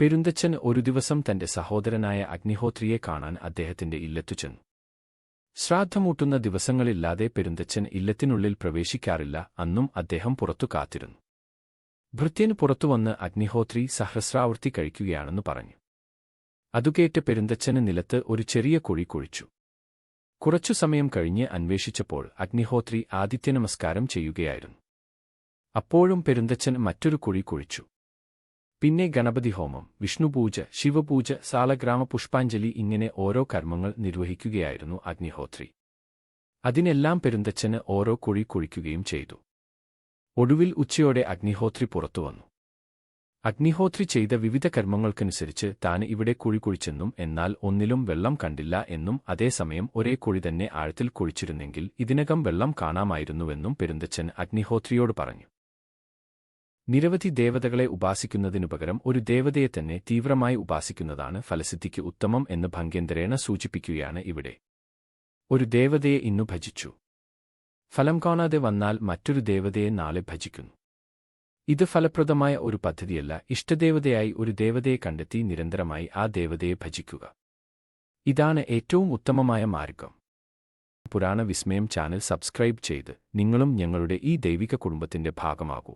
പെരുന്തച്ഛൻ ഒരു ദിവസം തന്റെ സഹോദരനായ അഗ്നിഹോത്രിയെ കാണാൻ അദ്ദേഹത്തിന്റെ ഇല്ലത്തു ചെന്നു. ശ്രാദ്ധമൂട്ടുന്ന ദിവസങ്ങളില്ലാതെ പെരുന്തച്ഛൻ ഇല്ലത്തിനുള്ളിൽ പ്രവേശിക്കാറില്ല അന്നും അദ്ദേഹം പുറത്തു കാത്തിരുന്നു. ഭൃത്യൻ പുറത്തുവന്ന് അഗ്നിഹോത്രി സഹസ്രാവൃത്തി കഴിക്കുകയാണെന്ന് പറഞ്ഞു. അതുകേറ്റ് പെരുന്തച്ഛന് നിലത്ത് ഒരു ചെറിയ കുഴി കുഴിച്ചു. കുറച്ചു സമയം കഴിഞ്ഞ് അന്വേഷിച്ചപ്പോൾ അഗ്നിഹോത്രി ആദിത്യനമസ്കാരം ചെയ്യുകയായിരുന്നു. അപ്പോഴും പെരുന്തച്ഛൻ മറ്റൊരു കുഴി കുഴിച്ചു. പിന്നെ ഗണപതി ഹോമം വിഷ്ണുപൂജ ശിവപൂജ സാലഗ്രാമ പുഷ്പാഞ്ജലി ഇങ്ങനെ ഓരോ കർമ്മങ്ങൾ നിർവഹിക്കുകയായിരുന്നു അഗ്നിഹോത്രി. അതിനെല്ലാം പെരുന്തച്ഛന് ഓരോ കുഴി കുഴിക്കുകയും ചെയ്തു. ഒടുവിൽ ഉച്ചയോടെ അഗ്നിഹോത്രി പുറത്തുവന്നു അഗ്നിഹോത്രി ചെയ്ത വിവിധ കർമ്മങ്ങൾക്കനുസരിച്ച് താൻ ഇവിടെ കുഴി കുഴിച്ചെന്നും എന്നാൽ ഒന്നിലും വെള്ളം കണ്ടില്ല എന്നും അതേസമയം ഒരേ കുഴി തന്നെ ആഴത്തിൽ കുഴിച്ചിരുന്നെങ്കിൽ ഇതിനകം വെള്ളം കാണാമായിരുന്നുവെന്നും പെരുന്തച്ഛൻ അഗ്നിഹോത്രിയോട് പറഞ്ഞു. നിരവധി ദേവതകളെ ഉപാസിക്കുന്നതിനുപകരം ഒരു ദേവതയെ തന്നെ തീവ്രമായി ഉപാസിക്കുന്നതാണ് ഫലസിദ്ധിക്ക് ഉത്തമം എന്ന് ഭംഗ്യന്തരേണ സൂചിപ്പിക്കുകയാണ് ഇവിടെ. ഒരു ദേവതയെ ഇന്നു ഭജിച്ചു. ഫലം കാണാതെ വന്നാൽ മറ്റൊരു ദേവതയെ നാളെ ഭജിക്കുന്നു. ഇത് ഫലപ്രദമായ ഒരു പദ്ധതിയല്ല ഇഷ്ടദേവതയായി ഒരു ദേവതയെ കണ്ടെത്തി നിരന്തരമായി ആ ദേവതയെ ഭജിക്കുക. ഇതാണ് ഏറ്റവും ഉത്തമമായ മാർഗം. പുരാണ വിസ്മയം ചാനൽ സബ്സ്ക്രൈബ് ചെയ്ത് നിങ്ങളും ഞങ്ങളുടെ ഈ ദൈവിക കുടുംബത്തിന്റെ ഭാഗമാകൂ.